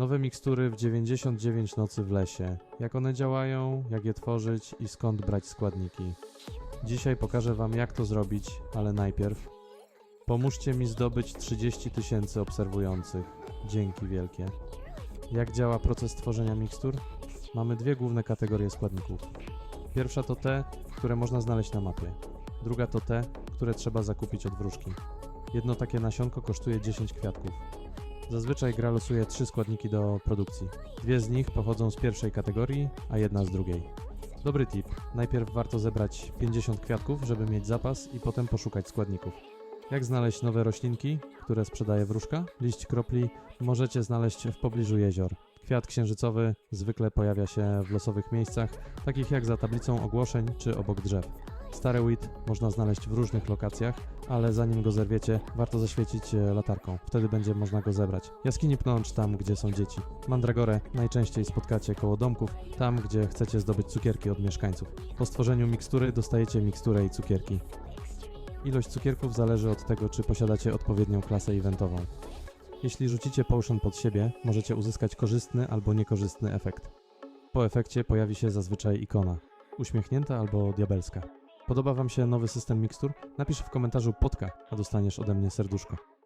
Nowe mikstury w 99 nocy w lesie. Jak one działają, jak je tworzyć i skąd brać składniki. Dzisiaj pokażę Wam jak to zrobić, ale najpierw pomóżcie mi zdobyć 30 tysięcy obserwujących. Dzięki wielkie. Jak działa proces tworzenia mikstur? Mamy dwie główne kategorie składników. Pierwsza to te, które można znaleźć na mapie. Druga to te, które trzeba zakupić od wróżki. Jedno takie nasionko kosztuje 10 kwiatków. Zazwyczaj gra losuje trzy składniki do produkcji. Dwie z nich pochodzą z pierwszej kategorii, a jedna z drugiej. Dobry tip. Najpierw warto zebrać 50 kwiatków, żeby mieć zapas i potem poszukać składników. Jak znaleźć nowe roślinki, które sprzedaje wróżka? Liść kropli możecie znaleźć w pobliżu jezior. Kwiat księżycowy zwykle pojawia się w losowych miejscach, takich jak za tablicą ogłoszeń czy obok drzew. Stary wheat można znaleźć w różnych lokacjach, ale zanim go zerwiecie, warto zaświecić e, latarką. Wtedy będzie można go zebrać. Jaskini pnącz tam, gdzie są dzieci. Mandragorę najczęściej spotkacie koło domków, tam, gdzie chcecie zdobyć cukierki od mieszkańców. Po stworzeniu mikstury dostajecie miksturę i cukierki. Ilość cukierków zależy od tego, czy posiadacie odpowiednią klasę eventową. Jeśli rzucicie potion pod siebie, możecie uzyskać korzystny albo niekorzystny efekt. Po efekcie pojawi się zazwyczaj ikona, uśmiechnięta albo diabelska. Podoba Wam się nowy system mikstur? Napisz w komentarzu potka, a dostaniesz ode mnie serduszko.